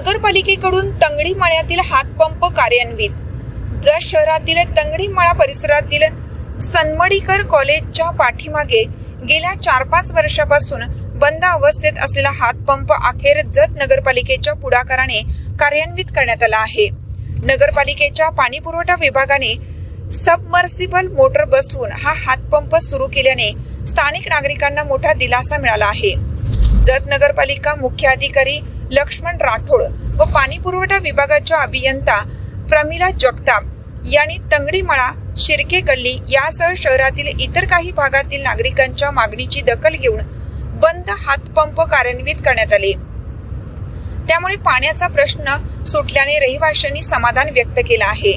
नगरपालिकेकडून तंगडी मळ्यातील हातपंप कार्यान्वित. जत शहरातील तंगडी मळा परिसरातील सनमडीकर कॉलेजच्या पाठीमागे गेल्या चार पाच वर्षापासून बंद अवस्थेत असलेला हातपंप अखेर जत नगरपालिकेच्या पुढाकाराने कार्यान्वित करण्यात आला आहे. नगरपालिकेच्या पाणीपुरवठा विभागाने सबमर्सिबल मोटर बसवून हा हातपंप सुरू केल्याने स्थानिक नागरिकांना मोठा दिलासा मिळाला आहे. जत नगरपालिका मुख्य अधिकारी लक्ष्मण राठोड व पाणी पुरवठा विभागाच्या अभियंता प्रमिला जगताप यांनी तंगडीमळा शिर्के गल्ली यासह शहरातील इतर काही भागातील नागरिकांच्या मागणीची दखल घेऊन बंद हातपंप कार्यान्वित करण्यात आले. त्यामुळे पाण्याचा प्रश्न सुटल्याने रहिवाशांनी समाधान व्यक्त केलं आहे.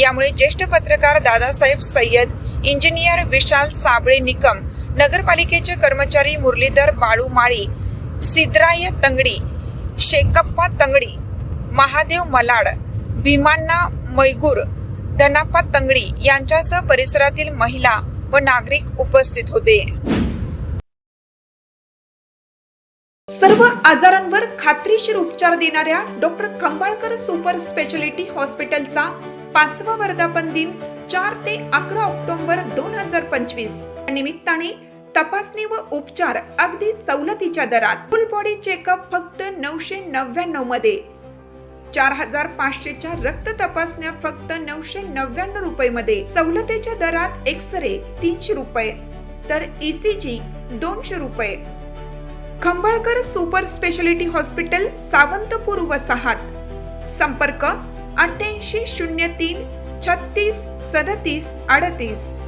यामुळे ज्येष्ठ पत्रकार दादासाहेब सय्यद इंजिनियर विशाल साबळे निकम नगरपालिकेचे कर्मचारी मुरलीधर बाळू माळी सिद्राय तंगडी शेकप्पा तंगडी महादेव मलाड भीमांना मैगूर धनाप्पा तंगडी यांच्यासह परिसरातील महिला व नागरिक उपस्थित होते. सर्व आजारांवर खात्रीशीर उपचार देणाऱ्या डॉक्टर खंबाळकर सुपर स्पेशालिटी हॉस्पिटलचा पाचवा वर्धापन दिन चार ते अकरा ऑक्टोबर दोन हजार पंचवीस या निमित्ताने तपासणी व उपचार अगदी सवलतीच्या दरात. फुल बॉडी चेकअप फक्त नऊशे नव्याण्णवमध्ये. चार हजार पाचशेच्या रक्त तपासण्या फक्त नऊशे नव्याण्णव रुपये मध्ये. सवलतीच्या दरात एक्सरे तीनशे रुपये तर ईसीजी दोनशे रुपये. Khambalkar super speciality hospital Sawantpur वसाहात. संपर्क अठ्ठ्याऐंशी शून्य तीन छत्तीस सदतीस अडतीस.